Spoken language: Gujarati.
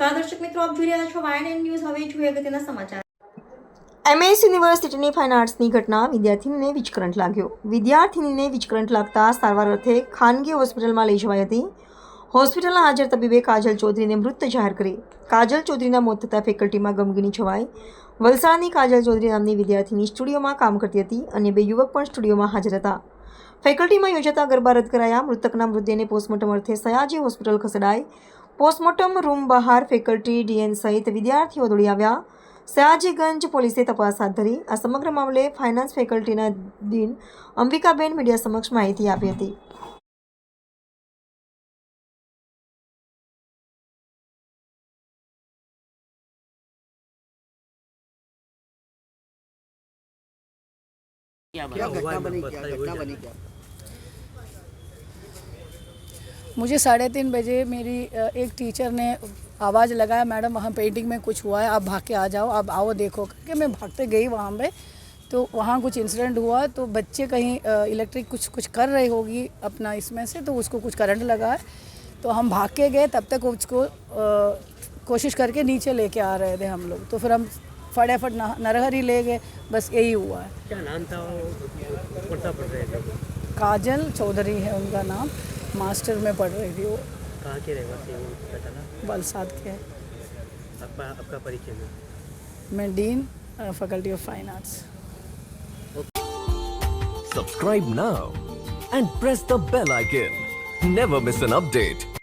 નમસ્કાર દર્શક મિત્રો આપ જોઈ રહ્યા છો વાયન એન્ડ ન્યૂઝ હવે જોઈએ અગત્યના સમાચાર એમએસ યુનિવર્સિટીની ફાઇન આર્ટ્સની ઘટના વિદ્યાર્થીનીને વીજકરંટ લાગ્યો વિદ્યાર્થીનીને વીજકરંટ લાગતા સારવાર અર્થે ખાનગી હોસ્પિટલમાં લઈ જવાઈ હતી હોસ્પિટલના હાજર તબીબે કાજલ ચૌધરીને મૃત જાહેર કરી કાજલ ચૌધરીના મોત થતાં ફેકલ્ટીમાં ગમગીની છવાઈ વલસાડની કાજલ ચૌધરી નામની વિદ્યાર્થીની સ્ટુડિયોમાં કામ કરતી હતી અને બે યુવક પણ સ્ટુડિયોમાં હાજર હતા ફેકલ્ટીમાં યોજાતા ગરબા રદ કરાયા મૃતકના મૃતદેહને પોસ્ટમોર્ટમ અર્થે સયાજી હોસ્પિટલ ખસેડાય पोस्ट मॉर्टम रूम બહાર ફેકલ્ટી ડીન સહિત વિદ્યાર્થીઓ ઉડી આવ્યા સ્યાજિગંજ પોલીસે તપાસ હાથ ધરી આ સમગ્ર મામલે ફાઇનાન્સ ફેકલ્ટીના દીન અંબિકાબેન મીડિયા સમક્ષ માહિતી આપી હતી मुझे साढ़े तीन बजे मेरी एक टीचर ने आवाज़ लगाया मैडम वहाँ पेंटिंग में कुछ हुआ है आप भाग के आ जाओ आप आओ देखो करके मैं भागते गई वहाँ पे तो वहाँ कुछ इंसिडेंट हुआ तो बच्चे कहीं इलेक्ट्रिक कुछ कुछ कर रही होगी अपना इसमें से तो उसको कुछ करंट लगा है तो हम भाग के गए तब तक उसको कोशिश करके नीचे लेके आ रहे थे हम लोग तो फिर हम फटाफट नरहरी ले गए बस यही हुआ है क्या नाम था वो काजल चौधरी है उनका नाम मास्टर में पढ़ रही थी वो कहाँ के रहवासी है वो बताना बलसात के है आपका आपका परिचय में मैं dean faculty of fine arts subscribe now and press the bell icon never miss an update